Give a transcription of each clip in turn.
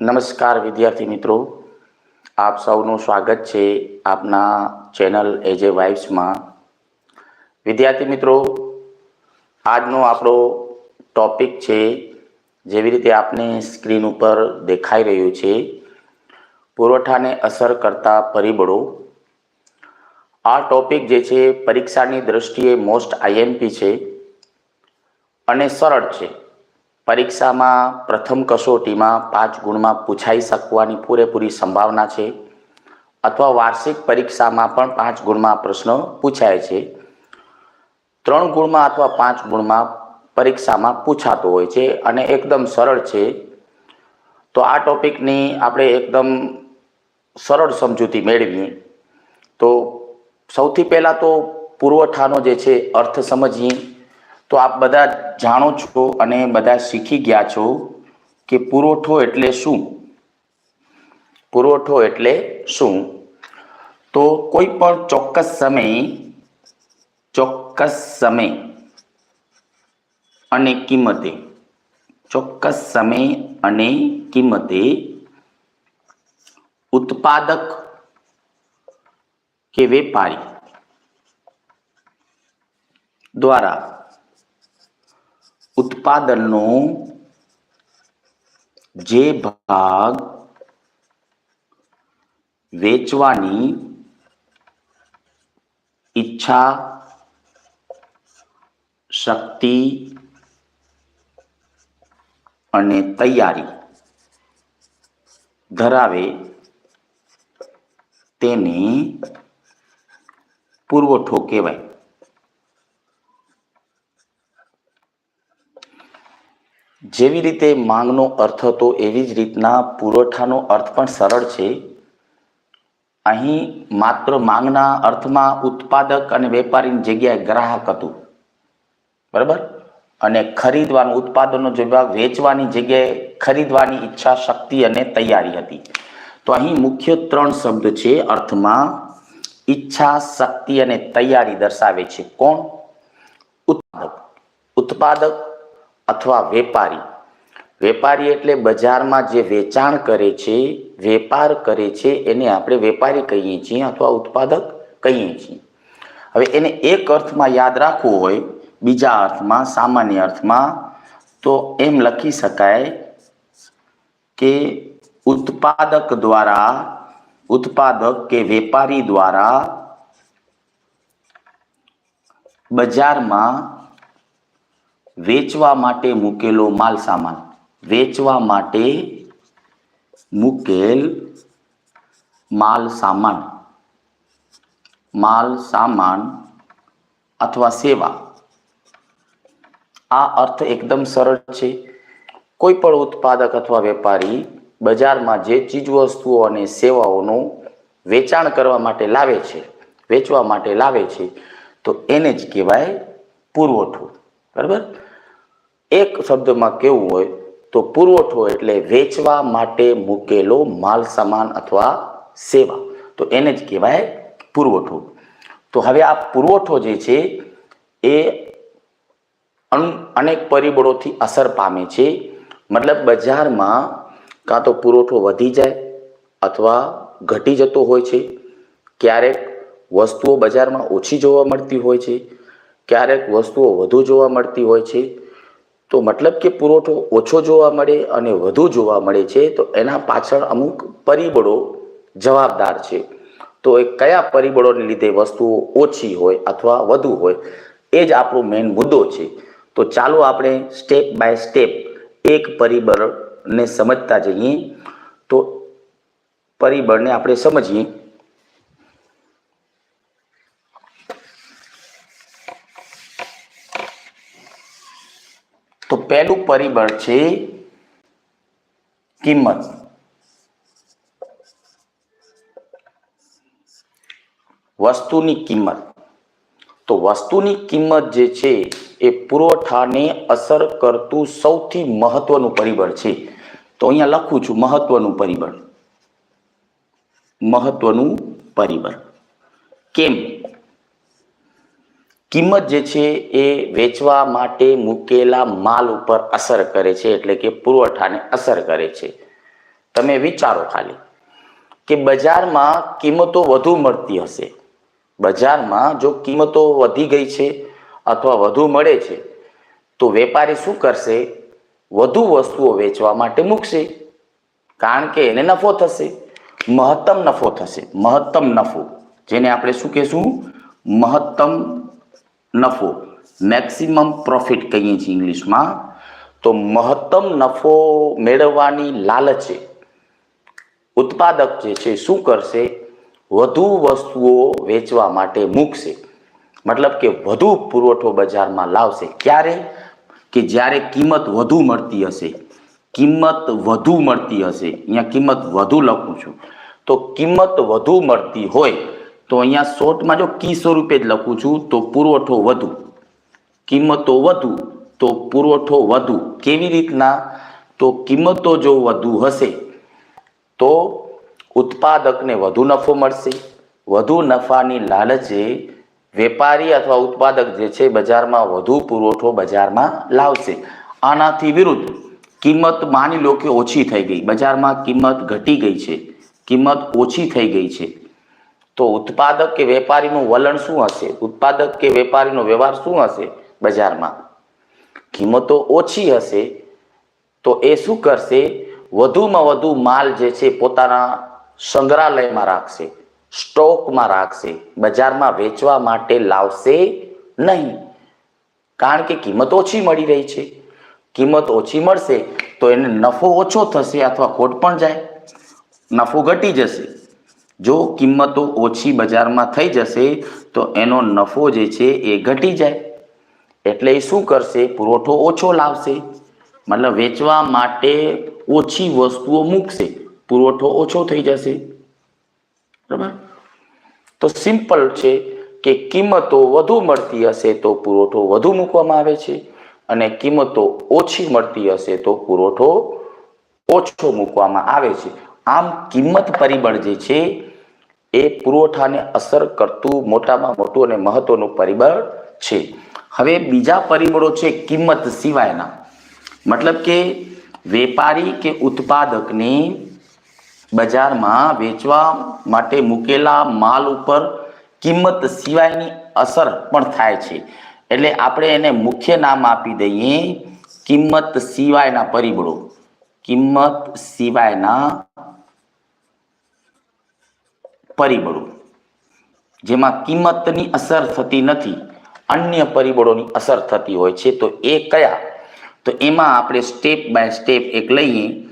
નમસ્કાર વિદ્યાર્થી મિત્રો. આપ સૌનું સ્વાગત છે આપના ચેનલ એજે વાઇફ્સમાં. વિદ્યાર્થી મિત્રો, આજનો આપણો ટોપિક છે જેવી રીતે આપને સ્ક્રીન ઉપર દેખાઈ રહ્યું છે. પુરવઠાને અસર કરતા પરિબળો. આ ટોપિક જે છે પરીક્ષાની દ્રષ્ટિએ મોસ્ટ આઈએમપી છે અને સરળ છે. પરીક્ષામાં પ્રથમ કસોટીમાં પાંચ ગુણમાં પૂછાઈ શકવાની પૂરેપૂરી સંભાવના છે અથવા વાર્ષિક પરીક્ષામાં પણ પાંચ ગુણમાં પ્રશ્ન પૂછાય છે. ત્રણ ગુણમાં અથવા પાંચ ગુણમાં પરીક્ષામાં પૂછાતો હોય છે અને એકદમ સરળ છે. તો આ ટોપિકની આપણે એકદમ સરળ સમજૂતી મેળવીએ. તો સૌથી પહેલાં તો પુરવઠાનો જે છે અર્થ સમજીએ. તો આપ બધા જાણો છો અને બધા શીખી ગયા છો કે પુરવઠો એટલે શું? પુરવઠો એટલે શું? તો કોઈ પણ ચોક્કસ સમય ચોક્કસ સમય અને કિંમતે, ચોક્કસ સમય અને કિંમતે ઉત્પાદક કે વેપારી દ્વારા ઉત્પાદનનો જે ભાગ વેચવાની ઈચ્છા શક્તિ અને તૈયારી ધરાવે તેને પુરવઠો કહેવાય જેવી રીતે માંગનો અર્થ હતો એવી જ રીતના પુરવઠાનો અર્થ પણ સરળ છે. અહીં માત્ર માંગના અર્થમાં ઉત્પાદક અને વેપારીની જગ્યાએ ગ્રાહક હતું. બરાબર? અને ખરીદવાનું, ઉત્પાદનનો જે ભાગ વેચવાની જગ્યાએ ખરીદવાની ઈચ્છા, શક્તિ અને તૈયારી હતી. તો અહીં મુખ્ય ત્રણ શબ્દ છે અર્થમાં ઈચ્છા, શક્તિ અને તૈયારી દર્શાવે છે. કોણ? ઉત્પાદક. ઉત્પાદક અથવા વેપારી. વેપારી એટલે બજારમાં જે વેચાણ કરે છે, વેપાર કરે છે, એને આપણે વેપારી કહીએ છીએ અથવા ઉત્પાદક કહીએ છીએ. હવે એને એક અર્થમાં યાદ રાખવું હોય, બીજા અર્થમાં, સામાન્ય અર્થમાં, તો એમ લખી શકાય કે ઉત્પાદક દ્વારા, ઉત્પાદક કે વેપારી દ્વારા બજારમાં વેચવા માટે મૂકેલો માલ સામાન. વેચવા માટે મૂકેલ માલ સામાન. માલ સામાન અથવા સેવા. આ અર્થ એકદમ સરળ છે. કોઈ પણ ઉત્પાદક અથવા વેપારી બજારમાં જે ચીજવસ્તુઓ અને સેવાઓનું વેચાણ કરવા માટે લાવે છે, વેચવા માટે લાવે છે, તો એને જ કહેવાય પુરવઠો. બરાબર? એક શબ્દમાં કેવું હોય તો પુરવઠો એટલે વેચવા માટે મૂકેલો માલ, સામાન અથવા સેવા. તો એને જ કહેવાય પુરવઠો. તો હવે આ પુરવઠો જે છે એ અનેક પરિબળોથી અસર પામે છે. મતલબ બજારમાં કાં તો પુરવઠો વધી જાય અથવા ઘટી જતો હોય છે. ક્યારેક વસ્તુઓ બજારમાં ઓછી જોવા મળતી હોય છે. ક્યારેક વસ્તુઓ વધુ જોવા મળતી હોય છે. તો મતલબ કે પુરવઠો ઓછો જોવા મળે અને વધુ જોવા મળે છે, તો એના પાછળ અમુક પરિબળો જવાબદાર છે. તો એ કયા પરિબળોને લીધે વસ્તુઓ ઓછી હોય અથવા વધુ હોય, એ જ આપણો મેઇન મુદ્દો છે. તો ચાલો આપણે સ્ટેપ બાય સ્ટેપ એક પરિબળને સમજતા જઈએ. તો પરિબળને આપણે સમજીએ તો પહેલું પરિબળ છે કિંમત. વસ્તુની કિંમત. તો વસ્તુની કિંમત જે છે એ પુરવઠાને અસર કરતું સૌથી મહત્વનું પરિબળ છે. તો અહીંયા લખું છું મહત્વનું પરિબળ. મહત્વનું પરિબળ. કેમ? કિંમત જે છે એ વેચવા માટે મૂકેલા માલ ઉપર અસર કરે છે, એટલે કે પુરવઠાને અસર કરે છે. તમે વિચારો ખાલી કે બજારમાં કિંમતો વધુ મળતી હશે. બજારમાં જો કિંમતો વધી ગઈ છે અથવા વધુ મળે છે, તો વેપારી શું કરશે? વધુ વસ્તુઓ વેચવા માટે મૂકશે. કારણ કે એને નફો થશે. મહત્તમ નફો થશે. મહત્તમ નફો. જેને આપણે શું કહેશું? મહત્તમ નફો. મેક્સિમમ પ્રોફિટ કહીએ છીએ ઇંગ્લિશમાં, તો મહત્તમ નફો મેળવવાની લાલચે ઉત્પાદક જે છે, શું કરશે? વધુ વસ્તુઓ વેચવા માટે મૂકશે. મતલબ કે વધુ પુરવઠો બજારમાં લાવશે. ક્યારે? કે જ્યારે કિંમત વધુ મળતી હશે. કિંમત વધુ મળતી હશે. અહીંયા કિંમત વધુ લખું છું. તો કિંમત વધુ મળતી હોય તો અહીંયા શોર્ટમાં જો કી સ્વરૂપે જ લખું છું, તો પુરવઠો વધુ. કિંમતો વધુ, તો પુરવઠો વધુ. કેવી રીતના? તો કિંમતો જો વધુ હશે, તો ઉત્પાદકને વધુ નફો મળશે. વધુ નફાની લાલચે વેપારી અથવા ઉત્પાદક જે છે, બજારમાં વધુ પુરવઠો બજારમાં લાવશે. આનાથી વિરુદ્ધ કિંમત માની લો કે ઓછી થઈ ગઈ. બજારમાં કિંમત ઘટી ગઈ છે. કિંમત ઓછી થઈ ગઈ છે. તો ઉત્પાદક કે વેપારીનું વલણ શું હશે? ઉત્પાદક કે વેપારીનો વ્યવહાર શું હશે બજારમાં? કિંમતો ઓછી હશે તો એ શું કરશે? વધુમાં વધુ માલ જે છે પોતાના સંગ્રહાલયમાં રાખશે, સ્ટોકમાં રાખશે, બજારમાં વેચવા માટે લાવશે નહીં. કારણ કે કિંમત ઓછી મળી રહી છે. કિંમત ઓછી મળશે તો એને નફો ઓછો થશે અથવા ખોટ પણ જાય. નફો ઘટી જશે. જો કિંમતો ઓછી બજારમાં થઈ જશે, તો એનો નફો જે છે એ ઘટી જાય. એટલે એ શું કરશે? પુરવઠો ઓછો લાવશે. મતલબ વેચવા માટે ઓછી વસ્તુઓ મૂકશે. પુરવઠો ઓછો થઈ જશે. બરાબર? તો સિમ્પલ છે કે કિંમતો વધુ મળતી હશે તો પુરવઠો વધુ મૂકવામાં આવે છે અને કિંમતો ઓછી મળતી હશે તો પુરવઠો ઓછો મૂકવામાં આવે છે. આમ કિંમત પરિબળ જે છે એ પુરવઠાને અસર કરતું મોટામાં મોટું અને મહત્વનું પરિબળ છે. હવે બીજા પરિબળો છે કિંમત સિવાયના. મતલબ કે વેપારી કે ઉત્પાદકને બજારમાં વેચવા માટે મૂકેલા માલ ઉપર કિંમત સિવાયની અસર પણ થાય છે. એટલે આપણે એને મુખ્ય નામ આપી દઈએ કિંમત સિવાયના પરિબળો. કિંમત સિવાયના પરિબળો. જેમાં કિંમતની અસર થતી નથી, અન્ય પરિબળોની અસર થતી હોય છે. તો એ કયા? તો એમાં આપણે સ્ટેપ બાય સ્ટેપ એક લઈએ.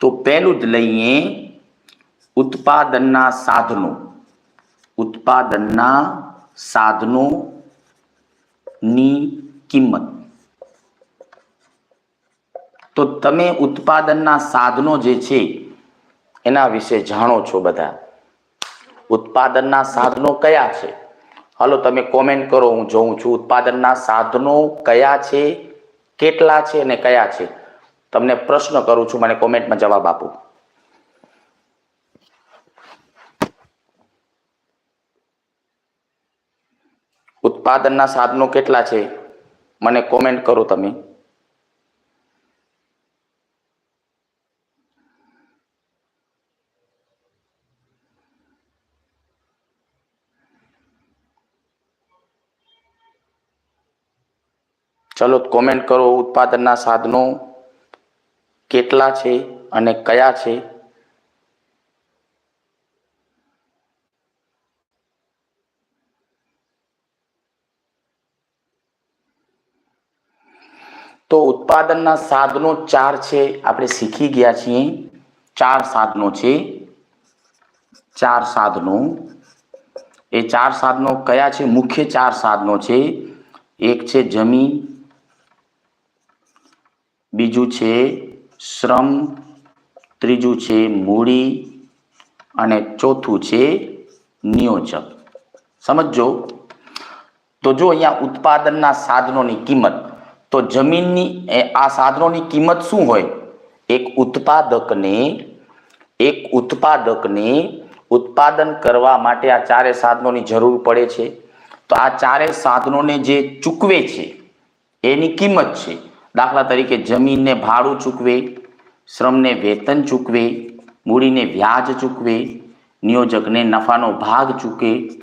તો પહેલું જ લઈએ ઉત્પાદનના સાધનો. ઉત્પાદનના સાધનો ની કિંમત. તો તમે ઉત્પાદનના સાધનો જે છે, એના વિશે જાણો છો બધા. ઉત્પાદનના સાધનો કયા છે? હાલો, તમે કોમેન્ટ કરો, હું જોઉં છું ઉત્પાદનના સાધનો કયા છે, કેટલા છે અને કયા છે? તમને પ્રશ્ન કરું છું, મને કોમેન્ટમાં જવાબ આપો. ઉત્પાદનના સાધનો કેટલા છે? મને કોમેન્ટ કરો તમે. ચલો કોમેન્ટ કરો ઉત્પાદનના સાધનો કેટલા છે અને કયા છે? તો ઉત્પાદનના સાધનો ચાર છે, આપણે શીખી ગયા છીએ. ચાર સાધનો છે. ચાર સાધનો. એ ચાર સાધનો કયા છે? મુખ્ય ચાર સાધનો છે. એક છે જમીન બીજું છે શ્રમ, ત્રીજું છે મૂડી અને ચોથું છે નિયોજક સમજો તો જો અહીંયા ઉત્પાદનના સાધનોની કિંમત, તો જમીનની આ સાધનોની કિંમત શું હોય? એક ઉત્પાદકને એક ઉત્પાદકને ઉત્પાદન કરવા માટે આ ચારે સાધનોની જરૂર પડે છે. તો આ ચારે સાધનોને જે ચૂકવે છે, એની કિંમત છે. દાખલા તરીકે જમીનને ભાડું ચૂકવે, શ્રમને વેતન ચૂકવે, મૂડીને વ્યાજ ચૂકવે, નિયોજકને નફાનો ભાગ ચૂકે.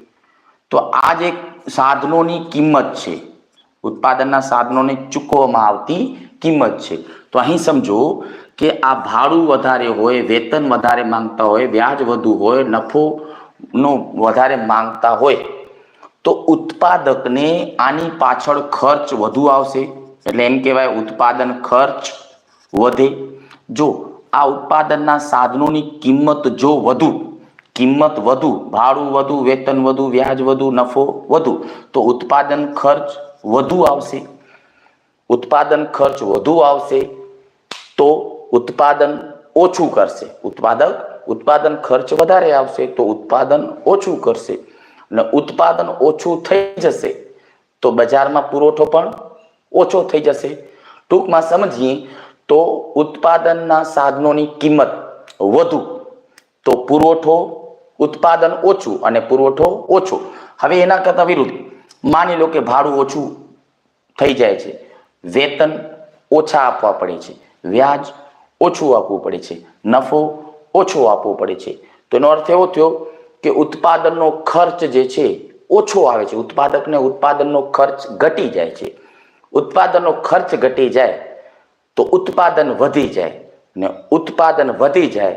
તો આ જે સાધનોની કિંમત છે. ઉત્પાદનના સાધનોને ચૂકવવામાં આવતી કિંમત છે. તો અહીં સમજો કે આ ભાડું વધારે હોય, વેતન વધારે માંગતા હોય, વ્યાજ વધુ હોય, નફોનો વધારે માંગતા હોય, તો ઉત્પાદકને આની પાછળ ખર્ચ વધુ આવશે. એટલે એમ કહેવાય ઉત્પાદન ખર્ચ વધે. જો આ ઉત્પાદનના સાધનોની કિંમત જો વધુ, કિંમત વધુ, ભાડું વધુ, વેતન વધુ, વ્યાજ વધુ, નફો વધુ, તો ઉત્પાદન ખર્ચ વધુ આવશે. ઉત્પાદન ખર્ચ વધુ આવશે તો ઉત્પાદન ઓછું કરશે. ઉત્પાદક, ઉત્પાદન ખર્ચ વધારે આવશે તો ઉત્પાદન ઓછું કરશે. અને ઉત્પાદન ઓછું થઈ જશે તો બજારમાં પુરવઠો પણ ઓછો થઈ જશે. ટૂંકમાં સમજીએ તો ઉત્પાદનના સાધનોની કિંમત વધુ. તો પુરવઠો ઉત્પાદન ઓછું અને પુરવઠો ઓછો. હવે એના કરતાં વિરુદ્ધ માની લો કે ભાડું ઓછું થઈ જાય છે. વેતન ઓછા આપવા પડે છે. વ્યાજ ઓછું આપવું પડે છે. નફો ઓછો આપવો પડે છે. તો એનો અર્થ એવો થયો કે ઉત્પાદનનો ખર્ચ જે છે ઓછો આવે છે. ઉત્પાદકને ઉત્પાદનનો ખર્ચ ઘટી જાય છે. ઉત્પાદનનો ખર્ચ ઘટી જાય, તો ઉત્પાદન વધી જાય ને ઉત્પાદન વધી જાય,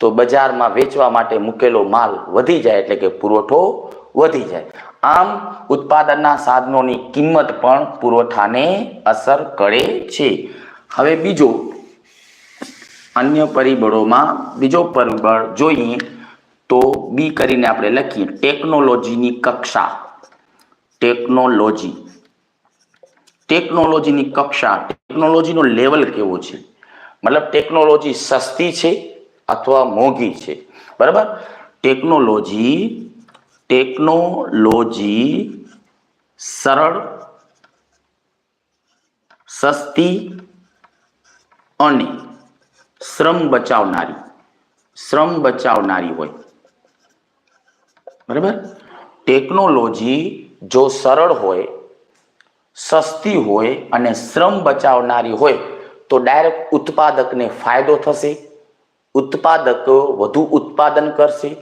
તો બજારમાં વેચવા માટે મૂકેલો માલ વધી જાય એટલે કે પુરવઠો વધી જાય. આમ ઉત્પાદનના સાધનોની કિંમત પણ પુરવઠાને અસર કરે છે. હવે બીજો અન્ય પરિબળોમાં બીજો પરિબળ જોઈએ તો બી કરીને આપણે લખીએ. ટેકનોલોજીની કક્ષા. ટેકનોલોજી. ટેકનોલોજીની કક્ષા, ટેકનોલોજીનો લેવલ કેવો છે? મતલબ ટેકનોલોજી સસ્તી છે અથવા મોંઘી છે? બરાબર? ટેકનોલોજી ટેકનોલોજી સરળ, સસ્તી અને શ્રમ બચાવનારી શ્રમ બચાવનારી હોય. બરાબર? ટેકનોલોજી જો સરળ હોય સસ્તી હોય અને શ્રમ બચાવનારી હોય, તો ડાયરેક્ટ ઉત્પાદકને ફાયદો થશે. ઉત્પાદક વધુ ઉત્પાદન કરશે.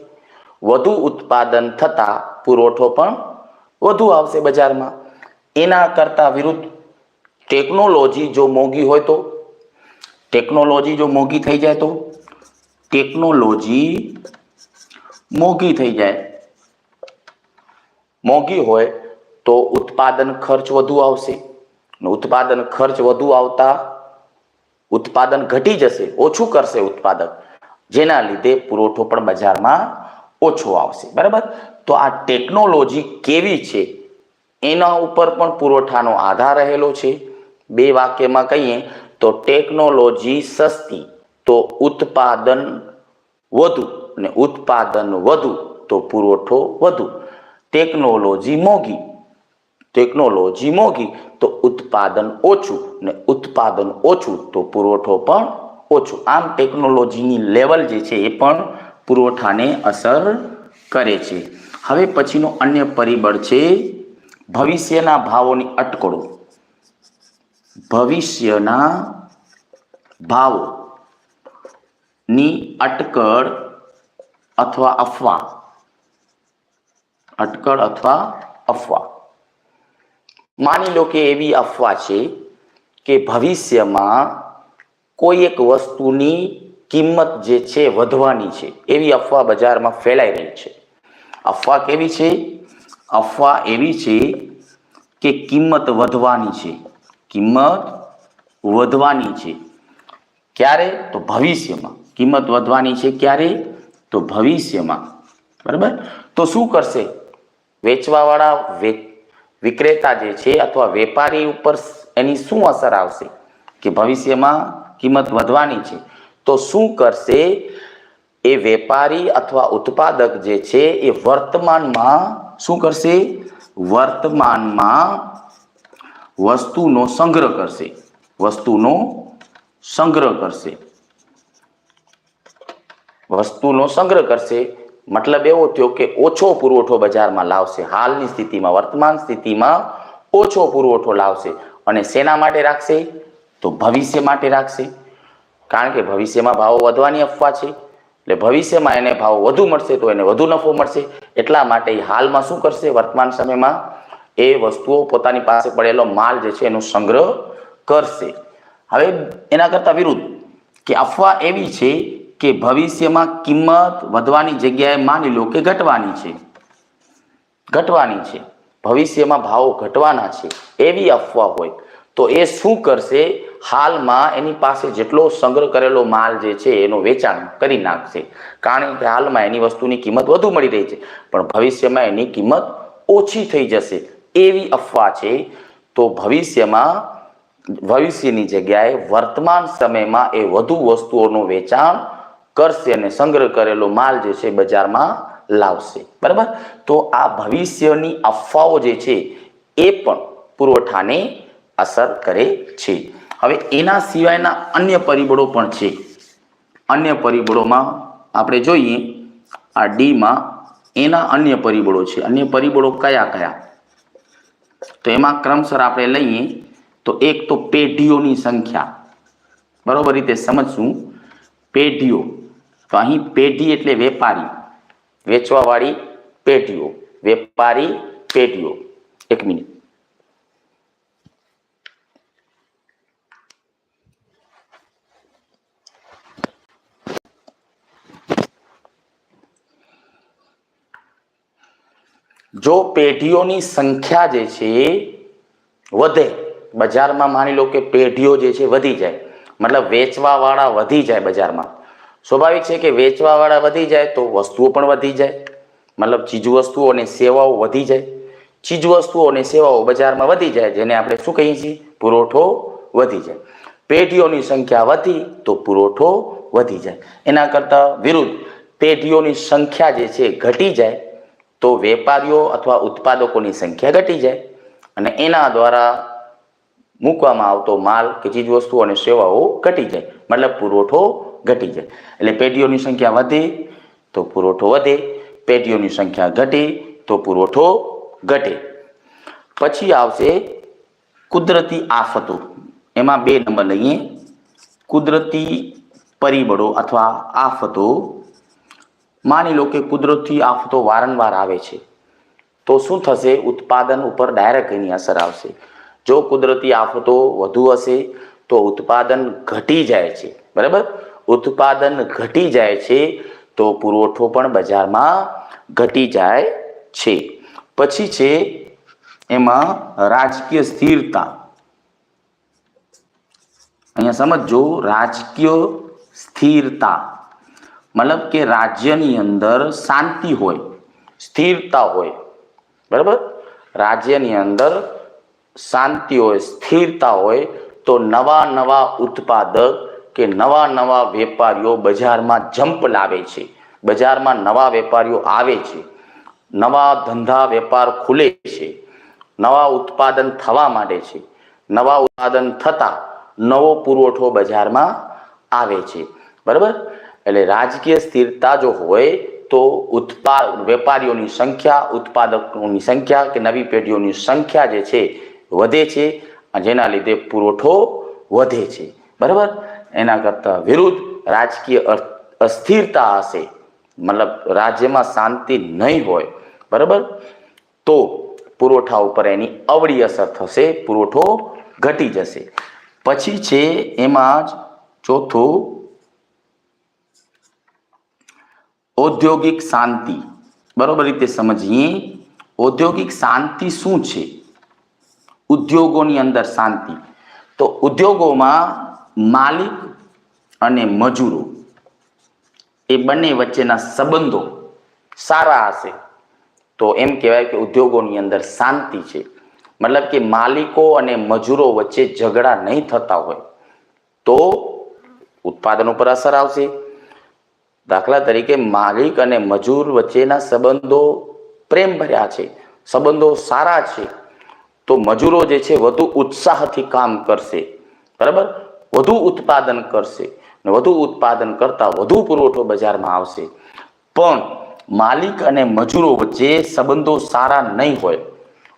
વધુ ઉત્પાદન થતાં પુરવઠો પણ વધુ આવશે બજારમાં. એના કરતાં વિરુદ્ધ ટેકનોલોજી જો મોંઘી હોય તો, ટેકનોલોજી જો મોંઘી થઈ જાય તો, ટેકનોલોજી મોંઘી થઈ જાય. મોંઘી હોય તો ઉત્પાદન ખર્ચ વધુ આવશે. ઉત્પાદન ખર્ચ વધુ આવતા ઉત્પાદન ઘટી જશે, ઓછું કરશે ઉત્પાદક જેના લીધે પુરવઠો પણ બજારમાં ઓછો આવશે. બરાબર? તો આ ટેકનોલોજી કેવી છે? એના ઉપર પણ પુરવઠાનો આધાર રહેલો છે. બે વાક્યમાં કહીએ, તો ટેકનોલોજી સસ્તી, તો ઉત્પાદન વધુ ને ઉત્પાદન વધુ, તો પુરવઠો વધુ. ટેકનોલોજી મોંઘી ટેકનોલોજી મોંઘી, તો ઉત્પાદન ઓછું ને ઉત્પાદન ઓછું તો પુરવઠો પણ ઓછો. આમ ટેકનોલોજીની લેવલ જે છે એ પણ પુરવઠાને અસર કરે છે. હવે પછીનો અન્ય પરિબળ છે ભવિષ્યના ભાવોની અટકળો. ભવિષ્યના ભાવોની અટકળ અથવા અફવા. અટકળ અથવા અફવા. માની લો કે એવી અફવા છે કે ભવિષ્યમાં કોઈ એક વસ્તુની કિંમત જે છે વધવાની છે, એવી અફવા બજારમાં ફેલાઈ રહી છે. અફવા કેવી છે? અફવા એવી છે કે કિંમત વધવાની છે. કિંમત વધવાની છે. ક્યારે? તો ભવિષ્યમાં. કિંમત વધવાની છે ક્યારે? તો ભવિષ્યમાં. બરાબર? તો શું કરશે? વેચવાવાળા વિક્રેતા જે છે અથવા વેપારી ઉપર એની શું અસર આવશે? કે ભવિષ્યમાં કિંમત વધવાની છે. તો શું કરશે? એ વેપારી અથવા ઉત્પાદક જે છે એ વર્તમાનમાં શું કરશે? વર્તમાનમાં વસ્તુનો સંગ્રહ કરશે. વસ્તુનો સંગ્રહ કરશે. વસ્તુનો સંગ્રહ કરશે. મતલબ એવો થયો કે ઓછો પુરવઠો બજારમાં લાવશે. હાલની સ્થિતિમાં, વર્તમાન સ્થિતિમાં ઓછો પુરવઠો લાવશે અને શેના માટે રાખશે? તો ભવિષ્ય માટે રાખશે. કારણ કે ભવિષ્યમાં ભાવો વધવાની અફવા છે. એટલે ભવિષ્યમાં એને ભાવ વધુ મળશે તો એને વધુ નફો મળશે. એટલા માટે હાલમાં શું કરશે? વર્તમાન સમયમાં એ વસ્તુઓ પોતાની પાસે પડેલો માલ જે છે એનો સંગ્રહ કરશે. હવે એના કરતા વિરુદ્ધ કે અફવા એવી છે કે ભવિષ્યમાં કિંમત વધવાની જગ્યાએ માની લો કે ઘટવાની છે. ઘટવાની છે. ભવિષ્યમાં ભાવો ઘટવાના છે. એવી અફવા હોય. તો એ શું કરશે? હાલમાં એની પાસે જેટલો સંગ્રહ કરેલો માલ જે છે એનું વેચાણ કરી નાખશે. કારણ કે હાલમાં એની વસ્તુની કિંમત વધુ મળી રહી છે. પણ ભવિષ્યમાં એની કિંમત ઓછી થઈ જશે. એવી અફવા છે. તો ભવિષ્યમાં ભવિષ્યની જગ્યાએ વર્તમાન સમયમાં એ વધુ વસ્તુઓનું વેચાણ કરશે અને સંગ્રહ કરેલો માલ જે છે બજારમાં લાવશે. બરાબર? તો આ ભવિષ્યની અફવાઓ જે છે એ પણ પુરવઠાને અસર કરે છે. હવે એના સિવાયના અન્ય પરિબળો પણ છે. અન્ય પરિબળોમાં આપણે જોઈએ, આ ડીમાં એના અન્ય પરિબળો છે. અન્ય પરિબળો કયા કયા? તો એમાં ક્રમસર આપણે લઈએ, તો એક તો પેઢીઓની સંખ્યા. બરોબર રીતે સમજશું? પેઢીઓ. તો અહીં પેઢી એટલે વેપારી. વેચવાવાળી પેઢીઓ. વેપારી પેઢીઓ. એક મિનિટ. જો પેઢીઓની સંખ્યા જે છે વધે, બજારમાં માની લો કે પેઢીઓ જે છે વધી જાય, મતલબ વેચવાવાળા વધી જાય બજારમાં સ્વાભાવિક છે કે વેચવાવાળા વધી જાય તો વસ્તુઓ પણ વધી જાય. મતલબ ચીજવસ્તુઓ અને સેવાઓ વધી જાય. ચીજવસ્તુઓ અને સેવાઓ બજારમાં વધી જાય, જેને આપણે શું કહીએ છીએ? પુરવઠો વધી જાય. પેઢીઓની સંખ્યા વધી તો પુરવઠો વધી જાય. એના કરતાં વિરુદ્ધ પેઢીઓની સંખ્યા જે છે ઘટી જાય, તો વેપારીઓ અથવા ઉત્પાદકોની સંખ્યા ઘટી જાય. અને એના દ્વારા મૂકવામાં આવતો માલ કે ચીજવસ્તુઓ અને સેવાઓ ઘટી જાય. મતલબ પુરવઠો ઘટી જાય. એટલે પેઢીઓની સંખ્યા વધે તો પુરવઠો વધે, પેઢીઓની સંખ્યા ઘટે તો પુરવઠો ઘટે. પછી આવશે કુદરતી આફતો. એમાં બે નંબર લઈએ. કુદરતી પરિબળો અથવા આફતો. માની લો કે કુદરતી આફતો વારંવાર આવે છે. તો શું થશે? ઉત્પાદન ઉપર ડાયરેક્ટ એની અસર આવશે. જો કુદરતી આફતો વધુ હશે, તો ઉત્પાદન ઘટી જાય છે. બરાબર? ઉત્પાદન ઘટી જાય છે, તો પુરવઠો પણ બજારમાં ઘટી જાય છે. પછી છે એમાં રાજકીય સ્થિરતા. અહીંયા સમજો, રાજકીય સ્થિરતા. મતલબ કે રાજ્યની અંદર શાંતિ હોય, સ્થિરતા હોય. બરાબર? રાજ્યની અંદર શાંતિ હોય, સ્થિરતા હોય, તો નવા નવા ઉત્પાદક કે નવા નવા વેપારીઓ બજારમાં જંપ લાવે છે. બજારમાં નવા વેપારીઓ આવે છે. નવા ધંધા વેપાર ખુલે છે. નવા ઉત્પાદન થવા માંડે છે. નવા ઉત્પાદન થતા નવો પુરવઠો બજારમાં આવે છે. બરાબર? એટલે રાજકીય સ્થિરતા જો હોય તો ઉત્પાદ વેપારીઓની સંખ્યા, ઉત્પાદકોની સંખ્યા કે નવી પેઢીઓની સંખ્યા જે છે, વધે છે. જેના લીધે પુરવઠો વધે છે. બરાબર? એના કરતાં વિરુદ્ધ રાજકીય અસ્થિરતા હશે. મતલબ રાજ્યમાં શાંતિ નહીં હોય. બરાબર? તો પુરવઠા ઉપર એની અવળી અસર થશે, પુરવઠો ઘટી જશે. પછી છે એમાં જ ચોથું ઔદ્યોગિક શાંતિ. બરોબર રીતે સમજીએ. ઔદ્યોગિક શાંતિ શું છે? ઉદ્યોગોની અંદર શાંતિ. તો ઉદ્યોગોમાં માલિક અને મજૂરો. એ બંને વચ્ચેના સંબંધો સારા હશે. તો એમ કહેવાય કે ઉદ્યોગોની અંદર શાંતિ છે. મતલબ કે માલિકો અને મજૂરો વચ્ચે ઝઘડા નહીં થતા હોય તો ઉત્પાદન ઉપર અસર આવશે. દાખલા તરીકે માલિક અને મજૂર વચ્ચેના સંબંધો પ્રેમ ભર્યા છે, સંબંધો સારા છે. તો મજૂરો જે છે વધુ ઉત્સાહથી કામ કરશે. બરાબર? વધુ ઉત્પાદન કરશે વધુ ઉત્પાદન કરતા વધુ પુરવઠો બજારમાં આવશે. પણ માલિક અને મજૂરો વચ્ચે સંબંધો સારા નહીં હોય.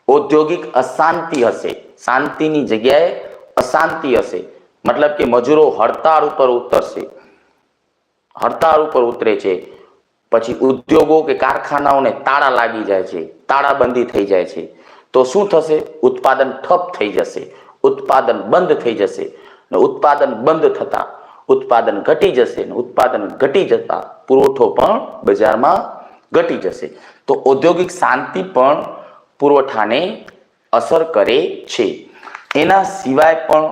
ઔદ્યોગિક અશાંતિ હશે. શાંતિની જગ્યાએ અશાંતિ હશે. મતલબ કે મજૂરો હડતાળ ઉપર ઉતરશે. હડતાળ ઉપર ઉતરે છે. પછી ઉદ્યોગો કે કારખાનાઓને તાળા લાગી જાય છે. તાળાબંધી થઈ જાય છે. તો શું થશે? ઉત્પાદન ઠપ થઈ જશે. ઉત્પાદન બંધ થઈ જશે. ને ઉત્પાદન બંધ થતા, ઉત્પાદન ઘટી જશે ને ઉત્પાદન ઘટી જતા પુરવઠો પણ બજારમાં ઘટી જશે. તો ઔદ્યોગિક શાંતિ પણ પુરવઠાને અસર કરે છે. એના સિવાય પણ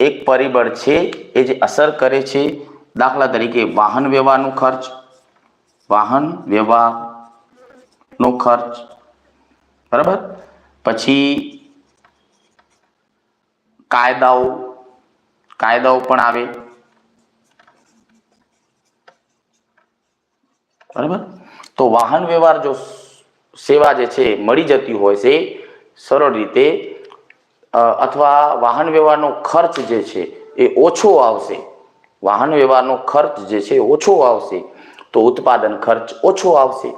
એક પરિબળ છે, એ જે અસર કરે છે, દાખલા તરીકે વાહન વ્યવહારનો ખર્ચ, વાહન વ્યવહારનો ખર્ચ, બરાબર? પછી કાયદાઓ કાયદાઓ પણ આવે. બરાબર? તો વાહન વ્યવહાર જો સેવા જે છે મળી જતી હોય છે સરળ રીતે અથવા વાહન વ્યવહારનો ખર્ચ જે છે એ ઓછો આવશે. વાહન વ્યવહારનો ખર્ચ જે છે ઓછો આવશે. તો ઉત્પાદન ખર્ચ ઓછો આવશે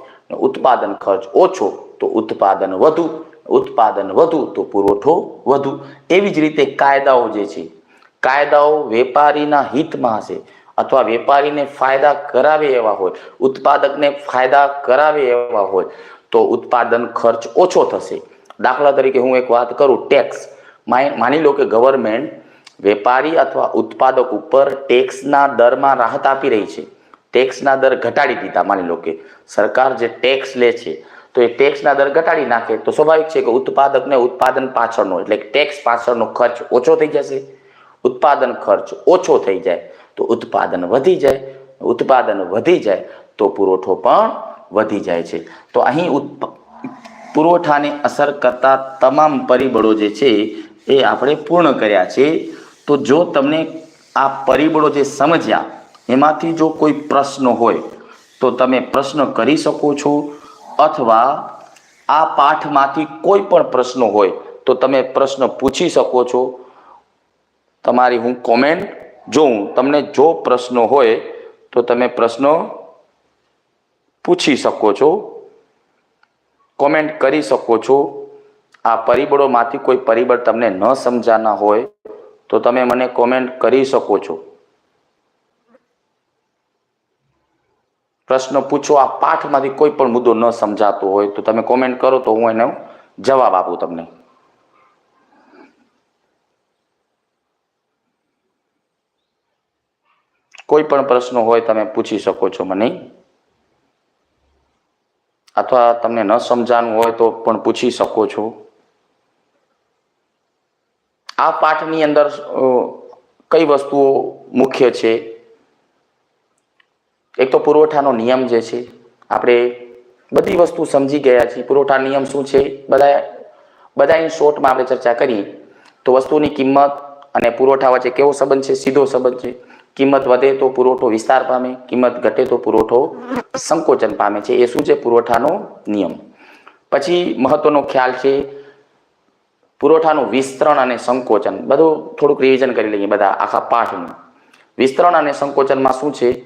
ઉત્પાદન ખર્ચ ઓછો, તો ઉત્પાદન વધુ ઉત્પાદન વધુ, તો પુરવઠો વધુ. એવી જ રીતે કાયદાઓ જે છે કાયદાઓ વેપારીના હિતમાં હશે અથવા વેપારીને ફાયદા કરાવે એવા હોય, ઉત્પાદકને ફાયદા કરાવે એવા હોય, તો ઉત્પાદન ખર્ચ ઓછો થશે. દાખલા તરીકે હું એક વાત કરું ટેક્સ માની લો કે ગવર્મેન્ટ વેપારી અથવા ઉત્પાદક ઉપર ટેક્સના દરમાં રાહત આપી રહી છે. ટેક્સના દર ઘટાડી દીધા, માની લો કે સરકાર જે ટેક્સ લે છે, તો એ ટેક્સના દર ઘટાડી નાખે. તો સ્વાભાવિક છે કે ઉત્પાદકને ઉત્પાદન પાછળનો, એટલે ટેક્સ પાછળનો ખર્ચ ઓછો થઈ જશે. ઉત્પાદન ખર્ચ ઓછો થઈ જાય તો ઉત્પાદન વધી જાય, ઉત્પાદન વધી જાય તો પુરવઠો પણ વધી જાય છે. તો અહીં પુરવઠાને અસર કરતા તમામ પરિબળો જે છે એ આપણે પૂર્ણ કર્યા છે. તો જો તમને આ પરિબળો જે સમજ્યા, એમાંથી જો કોઈ પ્રશ્ન હોય, તો તમે પ્રશ્ન કરી શકો છો અથવા આ પાઠમાંથી કોઈ પણ પ્રશ્ન હોય, તો તમે પ્રશ્ન પૂછી શકો છો તમારી હું કોમેન્ટ જોઉં, તમને જો પ્રશ્ન હોય તો તમે પ્રશ્ન પૂછી શકો છો કોમેન્ટ કરી શકો છો. આ પરિબળોમાંથી કોઈ પરિબળ તમને ન સમજાના હોય તો તમે મને કોમેન્ટ કરી શકો છો. પ્રશ્ન પૂછો, આ પાઠમાંથી કોઈ પણ મુદ્દો ન સમજાતો હોય તો તમે કોમેન્ટ કરો તો હું એનો જવાબ આપું તમને. કોઈ પણ પ્રશ્ન હોય તમે પૂછી શકો છો મને. અથવા તમને ન સમજાનું હોય તો પણ પૂછી શકો છો. આ પાઠની અંદર કઈ વસ્તુઓ મુખ્ય છે? એક તો પુરવઠાનો નિયમ જે છે, આપણે બધી વસ્તુ સમજી ગયા છીએ. પુરવઠા નિયમ શું છે? બધા બધાની શોર્ટમાં આપણે ચર્ચા કરી તો વસ્તુની કિંમત અને પુરવઠા વચ્ચે કેવો સંબંધ છે? સીધો સંબંધ છે. કિંમત વધે તો પુરવઠો વિસ્તાર પામે, કિંમત ઘટે તો પુરવઠો સંકોચન પામે છે. એ શું છે? પુરવઠાનો નિયમ. પછી મહત્વનો ખ્યાલ છે, પુરવઠાનું વિસ્તરણ અને સંકોચન. બધું થોડુંક રિવિઝન કરી લઈએ બધા આખા પાઠનું. વિસ્તરણ અને સંકોચનમાં શું છે?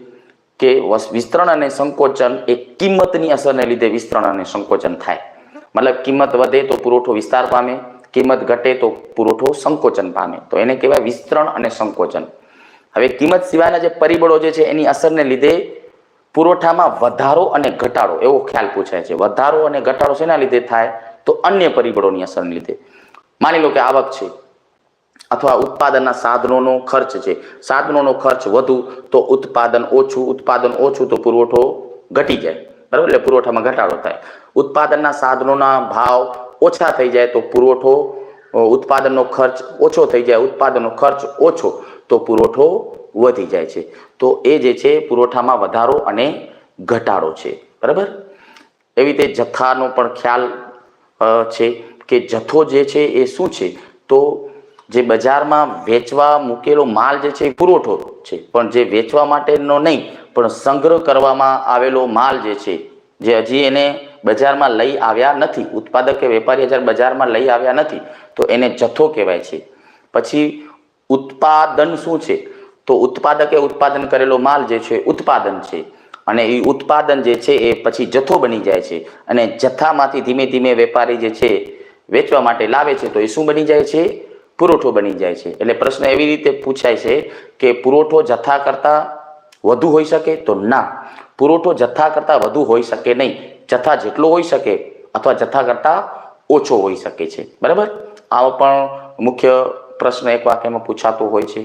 કે વસ- વિસ્તરણ અને સંકોચન એ કિંમતની અસરને લીધે વિસ્તરણ અને સંકોચન થાય. મતલબ કિંમત વધે તો પુરવઠો વિસ્તાર પામે, કિંમત ઘટે તો પુરવઠો સંકોચન પામે. તો એને કહેવાય વિસ્તરણ અને સંકોચન. હવે કિંમત સિવાયના જે પરિબળો જે છે એની અસરને લીધે પુરવઠામાં વધારો અને ઘટાડો, એવો ખ્યાલ પૂછાય છે. વધારો અને ઘટાડો શેના લીધે થાય? તો અન્ય પરિબળોની અસરને લીધે. માની લો કે આવક છે, અથવા ઉત્પાદનના સાધનોનો ખર્ચ છે. સાધનોનો ખર્ચ વધુ, તો ઉત્પાદન ઓછું ઉત્પાદન ઓછું, તો પુરવઠો ઘટી જાય. બરાબર? એટલે પુરવઠામાં ઘટાડો થાય. ઉત્પાદનના સાધનોના ભાવ ઓછા થઈ જાય, તો પુરવઠો ઉત્પાદનનો ખર્ચ ઓછો થઈ જાય. ઉત્પાદનનો ખર્ચ ઓછો. તો પુરવઠો વધી જાય છે. તો એ જે છે પુરવઠામાં વધારો અને ઘટાડો છે. બરાબર? એવી રીતે જથ્થાનો પણ ખ્યાલ છે કે જથ્થો જે છે એ શું છે? તો જે બજારમાં વેચવા મૂકેલો માલ જે છે એ પુરવઠો છે. પણ જે વેચવા માટેનો નહીં, પણ સંગ્રહ કરવામાં આવેલો માલ જે છે, જે હજી એને બજારમાં લઈ આવ્યા નથી. ઉત્પાદક કે વેપારી હજાર બજારમાં લઈ આવ્યા નથી. તો એને જથ્થો કહેવાય છે. પછી ઉત્પાદન શું છે? તો ઉત્પાદકે ઉત્પાદન કરેલો માલ જે છે, ઉત્પાદન છે. અને એ ઉત્પાદન જે છે, એ પછી જથ્થો બની જાય છે. અને જથ્થામાંથી ધીમે ધીમે વેપારી જે છે, વેચવા માટે લાવે છે, તો એ શું બની જાય છે? પુરવઠો બની જાય છે. એટલે પ્રશ્ન એવી રીતે પૂછાય છે કે પુરવઠો જથ્થા કરતા વધુ હોઈ શકે? તો ના. પુરવઠો જથ્થા કરતાં વધુ હોઈ શકે નહીં. જથ્થા જેટલો હોઈ શકે અથવા જથ્થા કરતાં ઓછો હોઈ શકે છે. બરાબર? આવો પણ મુખ્ય પ્રશ્ન એક વાક્યમાં પૂછાતો હોય છે.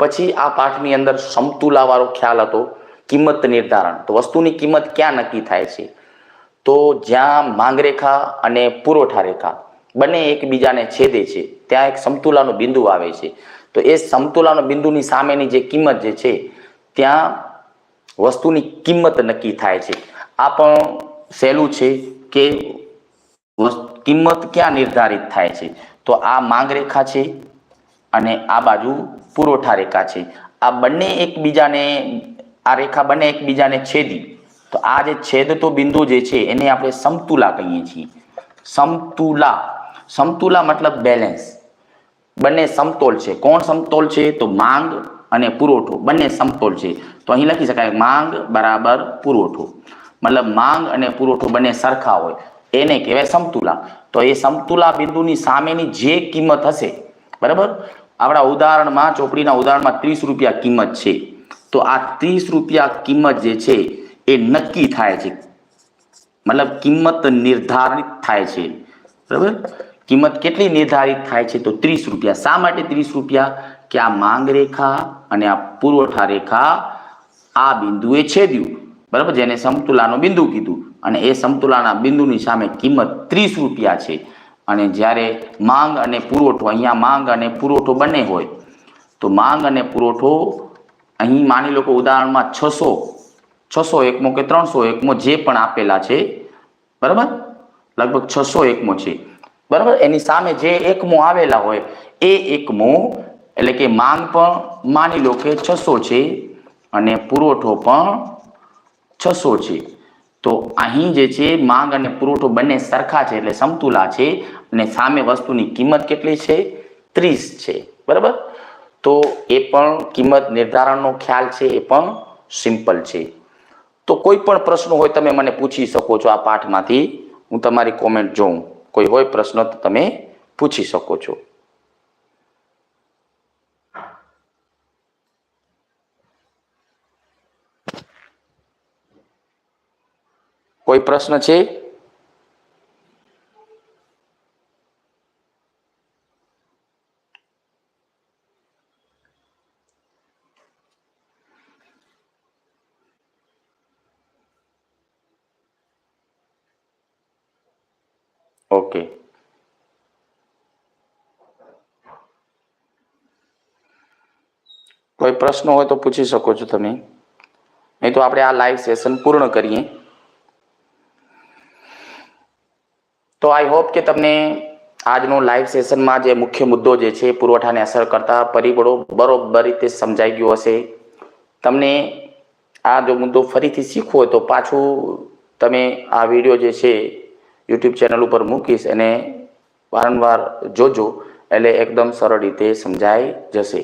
પછી આ પાઠની અંદર સમતુલાવાળો ખ્યાલ હતો, કિંમત નિર્ધારણ. તો વસ્તુની કિંમત ક્યાં નક્કી થાય છે? તો જ્યાં માંગરેખા અને પુરવઠા રેખા બંને એકબીજાને છેદે છે, ત્યાં એક સમતુલાનો બિંદુ આવે છે. તો એ સમતુલાનો બિંદુની સામેની જે કિંમત જે છે, ત્યાં વસ્તુની કિંમત નક્કી થાય છે. આ પણ સહેલું છે કે કિંમત ક્યાં નિર્ધારિત થાય છે? તો આ માંગ રેખા છે અને આ બાજુ પુરવઠા રેખા છે. આ બંને એકબીજાને, આ રેખા બંને એકબીજાને છેદી. તો આ જે છેદતો બિંદુ જે છે, એને આપણે સમતુલા કહીએ છીએ. સમતુલા. સમતુલા મતલબ બેલેન્સ બંને સમતોલ છે. કોણ સમતોલ છે? તો માંગ અને પુરવઠો. બંને સમતોલ છે. તો અહીં લખી શકાય માંગ બરાબર પુરવઠો. મતલબ માંગ અને પુરવઠો બંને સરખા હોય. એને કહેવાય સમતુલા. તો એ સમતુલા બિંદુની સામેની જે કિંમત હશે, બરાબર? આપણા ઉદાહરણમાં, ચોપડીના ઉદાહરણમાં ત્રીસ રૂપિયા કિંમત છે. તો આ ત્રીસ રૂપિયા કિંમત જે છે, એ નક્કી થાય છે. મતલબ કિંમત નિર્ધારિત થાય છે. બરાબર? કિંમત કેટલી નિર્ધારિત થાય છે? તો ત્રીસ રૂપિયા. શા માટે ત્રીસ રૂપિયા? કે આ માંગ રેખા અને આ પુરવઠા રેખા આ બિંદુએ છેદ્યું. બરાબર? જેને સમતુલાનું બિંદુ કીધું. અને એ સમતુલાના બિંદુની સામે કિંમત ત્રીસ રૂપિયા છે. અને જ્યારે માંગ અને પુરવઠો, અહીંયા માંગ અને પુરવઠો બંને હોય, તો માંગ અને પુરવઠો અહીં માની લો કે ઉદાહરણમાં છસો છસો એકમો કે ત્રણસો એકમો જે પણ આપેલા છે, બરાબર? લગભગ છસો એકમો છે. બરાબર? એની સામે જે એકમો આવેલા હોય, એ એકમો, એટલે કે માંગ પણ માની લો કે છસો છે અને પુરવઠો પણ છસો છે. તો અહીં જે છે, માંગ અને પુરવઠો બંને સરખા છે એટલે સમતુલા છે અને સામે વસ્તુની કિંમત કેટલી છે? ત્રીસ છે. બરાબર? તો એ પણ કિંમત નિર્ધારણનો ખ્યાલ છે, એ પણ સિમ્પલ છે. તો કોઈ પણ પ્રશ્ન હોય તમે મને પૂછી શકો છો આ પાઠમાંથી. હું તમારી કોમેન્ટ જોઉં. કોઈ હોય પ્રશ્ન તો તમે પૂછી શકો છો. કોઈ પ્રશ્ન છે ઓકે કોઈ પ્રશ્ન હોય તો પૂછી શકો છો તમે નહીં તો આપણે આ લાઈવ સેશન પૂર્ણ કરીએ તો આઈ હોપ કે તમને આજનો લાઈવ સેશનમાં જે મુખ્ય મુદ્દો જે છે પુરવઠાને અસર કરતા પરિબળો બરોબર રીતે સમજાઈ ગયો હશે. તમને આ જો મુદ્દો ફરીથી શીખવો હોય તો પાછું તમે આ વીડિયો જે છે યુટ્યુબ ચેનલ ઉપર મૂકીશ અને વારંવાર જોજો એટલે એકદમ સરળ રીતે સમજાઈ જશે.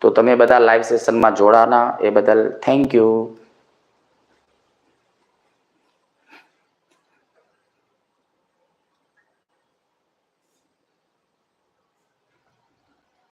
તો તમે બધા લાઈવ સેશનમાં જોડાના, એ બદલ થેન્ક યુ